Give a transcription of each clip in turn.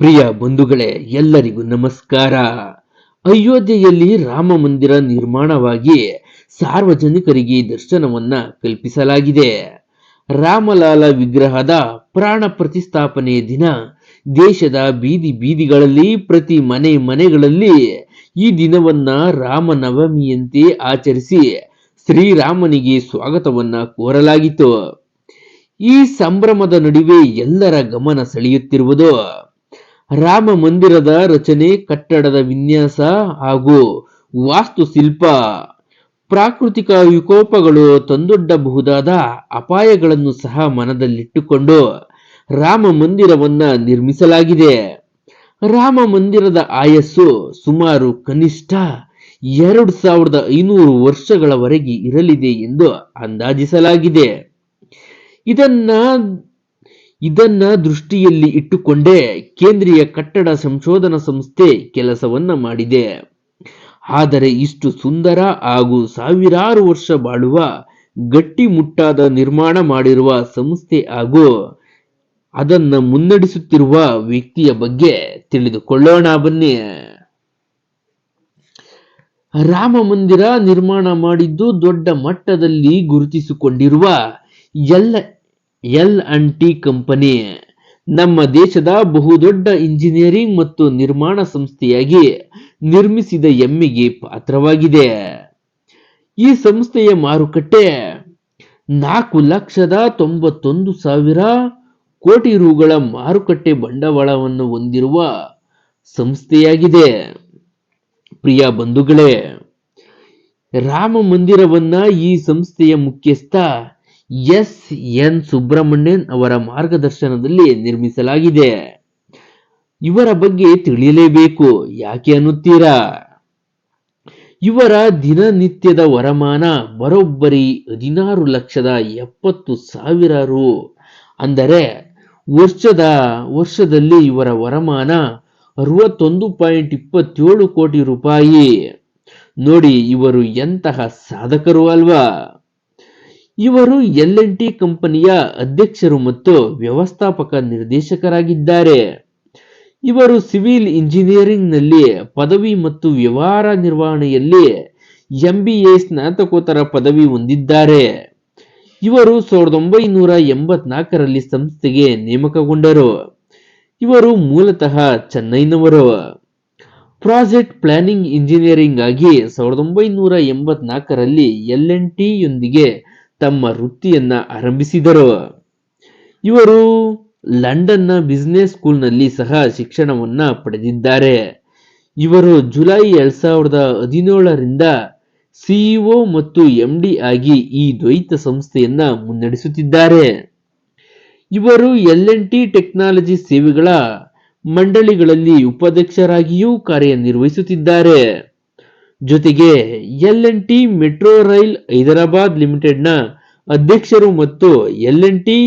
ಪ್ರಿಯ ಬಂಧುಗಳೇ, ಎಲ್ಲರಿಗೂ ನಮಸ್ಕಾರ. ಅಯೋಧ್ಯೆಯಲ್ಲಿ ರಾಮ ಮಂದಿರ ನಿರ್ಮಾಣವಾಗಿ ಸಾರ್ವಜನಿಕರಿಗೆ ದರ್ಶನವನ್ನ ಕಲ್ಪಿಸಲಾಗಿದೆ. ರಾಮಲಾಲ ವಿಗ್ರಹದ ಪ್ರಾಣ ಪ್ರತಿಷ್ಠಾಪನೆ ದಿನ ದೇಶದ ಬೀದಿ ಬೀದಿಗಳಲ್ಲಿ ಪ್ರತಿ ಮನೆ ಮನೆಗಳಲ್ಲಿ ಈ ದಿನವನ್ನ ರಾಮನವಮಿಯಂತೆ ಆಚರಿಸಿ ಶ್ರೀರಾಮನಿಗೆ ಸ್ವಾಗತವನ್ನ ಕೋರಲಾಗಿತ್ತು. ಈ ಸಂಭ್ರಮದ ನಡುವೆ ಎಲ್ಲರ ಗಮನ ಸೆಳೆಯುತ್ತಿರುವುದು ರಾಮ ಮಂದಿರದ ರಚನೆ, ಕಟ್ಟಡದ ವಿನ್ಯಾಸ ಹಾಗೂ ವಾಸ್ತುಶಿಲ್ಪ. ಪ್ರಾಕೃತಿಕ ವಿಕೋಪಗಳು ತಂದೊಡ್ಡಬಹುದಾದ ಅಪಾಯಗಳನ್ನು ಸಹ ಮನದಲ್ಲಿಟ್ಟುಕೊಂಡು ರಾಮ ಮಂದಿರವನ್ನ ನಿರ್ಮಿಸಲಾಗಿದೆ. ರಾಮ ಮಂದಿರದ ಆಯಸ್ಸು ಸುಮಾರು ಕನಿಷ್ಠ ಎರಡು ಸಾವಿರದ ಐನೂರು ವರ್ಷಗಳವರೆಗೆ ಇರಲಿದೆ ಎಂದು ಅಂದಾಜಿಸಲಾಗಿದೆ. ಇದನ್ನ ಇದನ್ನ ದೃಷ್ಟಿಯಲ್ಲಿ ಇಟ್ಟುಕೊಂಡೇ ಕೇಂದ್ರೀಯ ಕಟ್ಟಡ ಸಂಶೋಧನಾ ಸಂಸ್ಥೆ ಕೆಲಸವನ್ನ ಮಾಡಿದೆ. ಆದರೆ ಇಷ್ಟು ಸುಂದರ ಹಾಗೂ ಸಾವಿರಾರು ವರ್ಷ ಬಾಳುವ ಗಟ್ಟಿಮುಟ್ಟಾದ ನಿರ್ಮಾಣ ಮಾಡಿರುವ ಸಂಸ್ಥೆ ಹಾಗೂ ಅದನ್ನ ಮುನ್ನಡೆಸುತ್ತಿರುವ ವ್ಯಕ್ತಿಯ ಬಗ್ಗೆ ತಿಳಿದುಕೊಳ್ಳೋಣ ಬನ್ನಿ. ರಾಮ ಮಂದಿರ ನಿರ್ಮಾಣ ಮಾಡಿದ್ದು ದೊಡ್ಡ ಮಟ್ಟದಲ್ಲಿ ಗುರುತಿಸಿಕೊಂಡಿರುವ L L and T company. ನಮ್ಮ ದೇಶದ ಬಹುದೊಡ್ಡ ಇಂಜಿನಿಯರಿಂಗ್ ಮತ್ತು ನಿರ್ಮಾಣ ಸಂಸ್ಥೆಯಾಗಿ ನಿರ್ಮಿಸಿದ ಹೆಮ್ಮೆಗೆ ಪಾತ್ರವಾಗಿದೆ. ಈ ಸಂಸ್ಥೆಯ ಮಾರುಕಟ್ಟೆ ನಾಲ್ಕು ಲಕ್ಷದ ತೊಂಬತ್ತೊಂದು ಸಾವಿರ ಕೋಟಿ ರುಗಳ ಮಾರುಕಟ್ಟೆ ಬಂಡವಾಳವನ್ನು ಹೊಂದಿರುವ ಸಂಸ್ಥೆಯಾಗಿದೆ. ಪ್ರಿಯ ಬಂಧುಗಳೇ, ರಾಮ ಮಂದಿರವನ್ನ ಈ ಸಂಸ್ಥೆಯ ಮುಖ್ಯಸ್ಥ ಎಸ್ ಎನ್ ಸುಬ್ರಹ್ಮಣ್ಯನ್ ಅವರ ಮಾರ್ಗದರ್ಶನದಲ್ಲಿ ನಿರ್ಮಿಸಲಾಗಿದೆ. ಇವರ ಬಗ್ಗೆ ತಿಳಿಯಲೇಬೇಕು, ಯಾಕೆ ಅನ್ನುತ್ತೀರಾ? ಇವರ ದಿನನಿತ್ಯದ ವರಮಾನ ಬರೋಬ್ಬರಿ ಹದಿನಾರು ಲಕ್ಷದ ಎಪ್ಪತ್ತು ಸಾವಿರ ರು ಅಂದರೆ ವರ್ಷದ, ವರ್ಷದಲ್ಲಿ ಇವರ ವರಮಾನ ಅರವತ್ತೊಂದು ಪಾಯಿಂಟ್ ಇಪ್ಪತ್ತೇಳು ಕೋಟಿ ರೂಪಾಯಿ. ನೋಡಿ, ಇವರು ಎಂತಹ ಸಾಧಕರು ಅಲ್ವಾ? ಇವರು ಎಲ್ ಎನ್ ಟಿ ಕಂಪನಿಯ ಅಧ್ಯಕ್ಷರು ಮತ್ತು ವ್ಯವಸ್ಥಾಪಕ ನಿರ್ದೇಶಕರಾಗಿದ್ದಾರೆ. ಇವರು ಸಿವಿಲ್ ಇಂಜಿನಿಯರಿಂಗ್ನಲ್ಲಿ ಪದವಿ ಮತ್ತು ವ್ಯವಹಾರ ನಿರ್ವಹಣೆಯಲ್ಲಿ ಎಂಬಿಎ ಸ್ನಾತಕೋತ್ತರ ಪದವಿ ಹೊಂದಿದ್ದಾರೆ. ಇವರು ಸಾವಿರದ ಒಂಬೈನೂರ ಎಂಬತ್ನಾಲ್ಕರಲ್ಲಿ ಸಂಸ್ಥೆಗೆ ನೇಮಕಗೊಂಡರು. ಇವರು ಮೂಲತಃ ಚೆನ್ನೈನವರು. ಪ್ರಾಜೆಕ್ಟ್ ಪ್ಲಾನಿಂಗ್ ಇಂಜಿನಿಯರಿಂಗ್ ಆಗಿ ಸಾವಿರದ ಒಂಬೈನೂರ ಎಂಬತ್ನಾಲ್ಕರಲ್ಲಿ ಎಲ್ ಎನ್ ಟಿ ಯೊಂದಿಗೆ ತಮ್ಮ ವೃತ್ತಿಯನ್ನ ಆರಂಭಿಸಿದರು. ಇವರು ಲಂಡನ್ನ ಬಿಸ್ನೆಸ್ ಸ್ಕೂಲ್ನಲ್ಲಿ ಸಹ ಶಿಕ್ಷಣವನ್ನ ಪಡೆದಿದ್ದಾರೆ. ಇವರು ಜುಲೈ ಎರಡ್ ಸಾವಿರದ ಹದಿನೇಳರಿಂದ ಸಿಇಒ ಮತ್ತು ಎಂಡಿ ಆಗಿ ಈ ದ್ವೈತ ಸಂಸ್ಥೆಯನ್ನ ಮುನ್ನಡೆಸುತ್ತಿದ್ದಾರೆ. ಇವರು ಎಲ್ ಎನ್ ಟಿ ಟೆಕ್ನಾಲಜಿ ಸೇವೆಗಳ ಮಂಡಳಿಗಳಲ್ಲಿ ಉಪಾಧ್ಯಕ್ಷರಾಗಿಯೂ ಕಾರ್ಯನಿರ್ವಹಿಸುತ್ತಿದ್ದಾರೆ. ಜೊತೆಗೆ L N T metro rail Hyderabad ಲಿಮಿಟೆಡ್ನ ಅಧ್ಯಕ್ಷರು ಮತ್ತು L N T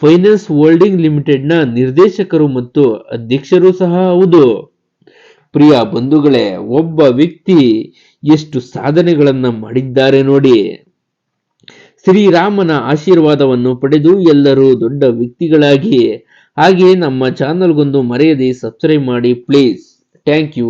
finance holding ಲಿಮಿಟೆಡ್ನ ನಿರ್ದೇಶಕರು ಮತ್ತು ಅಧ್ಯಕ್ಷರು ಸಹ ಹೌದು. ಪ್ರಿಯ ಬಂಧುಗಳೇ, ಒಬ್ಬ ವ್ಯಕ್ತಿ ಎಷ್ಟು ಸಾಧನೆಗಳನ್ನು ಮಾಡಿದ್ದಾರೆ ನೋಡಿ. ಶ್ರೀರಾಮನ ಆಶೀರ್ವಾದವನ್ನು ಪಡೆದು ಎಲ್ಲರೂ ದೊಡ್ಡ ವ್ಯಕ್ತಿಗಳಾಗಿ. ಹಾಗೆ ನಮ್ಮ ಚಾನಲ್ಗೊಂದು ಮರೆಯದೆ ಸಬ್ಸ್ಕ್ರೈಬ್ ಮಾಡಿ ಪ್ಲೀಸ್ ಥ್ಯಾಂಕ್ ಯು